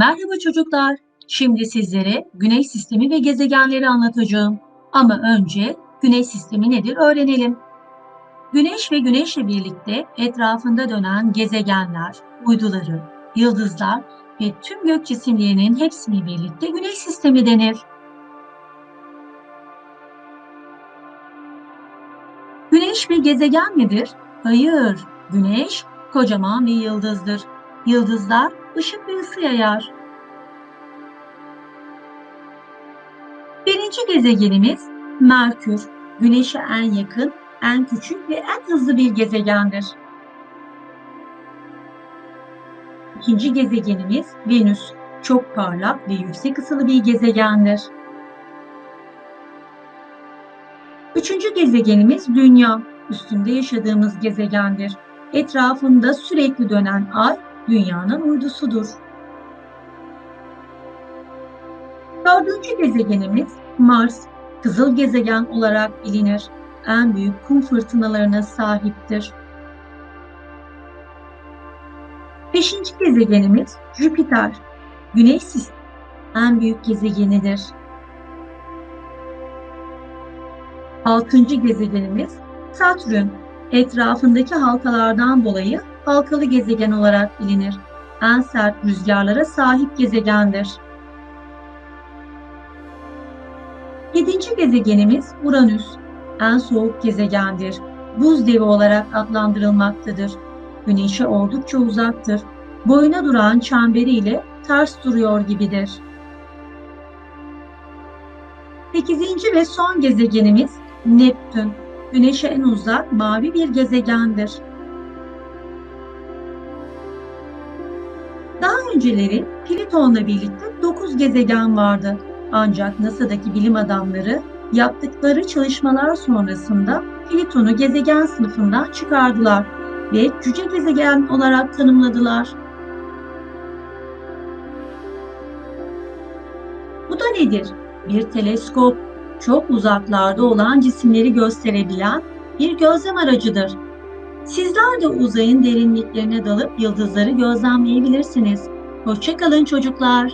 Merhaba çocuklar. Şimdi sizlere Güneş sistemi ve gezegenleri anlatacağım. Ama önce Güneş sistemi nedir öğrenelim. Güneş ve Güneşle birlikte etrafında dönen gezegenler, uyduları, yıldızlar ve tüm gök cisimlerinin hepsini birlikte Güneş sistemi denir. Güneş bir gezegen midir? Hayır. Güneş kocaman bir yıldızdır. Yıldızlar ışık ve ısı yayar. Birinci gezegenimiz Merkür. Güneş'e en yakın, en küçük ve en hızlı bir gezegendir. İkinci gezegenimiz Venüs. Çok parlak ve yüksek ısılı bir gezegendir. Üçüncü gezegenimiz Dünya. Üstünde yaşadığımız gezegendir. Etrafında sürekli dönen ay Dünya'nın uydusudur. Dördüncü gezegenimiz Mars. Kızıl gezegen olarak bilinir. En büyük kum fırtınalarına sahiptir. Beşinci gezegenimiz Jüpiter. Güneş sistemi en büyük gezegenidir. Altıncı gezegenimiz Satürn. Etrafındaki halkalardan dolayı halkalı gezegen olarak bilinir. En sert rüzgarlara sahip gezegendir. Yedinci gezegenimiz Uranüs. En soğuk gezegendir. Buz devi olarak adlandırılmaktadır. Güneşe oldukça uzaktır. Boyuna duran çemberiyle ters duruyor gibidir. Sekizinci ve son gezegenimiz Neptün. Güneşe en uzak mavi bir gezegendir. Önceleri Plüton'la birlikte 9 gezegen vardı. Ancak NASA'daki bilim adamları yaptıkları çalışmalar sonrasında Plüton'u gezegen sınıfından çıkardılar ve cüce gezegen olarak tanımladılar. Bu da nedir? Bir teleskop, çok uzaklarda olan cisimleri gösterebilen bir gözlem aracıdır. Sizler de uzayın derinliklerine dalıp yıldızları gözlemleyebilirsiniz. Hoşçakalın çocuklar.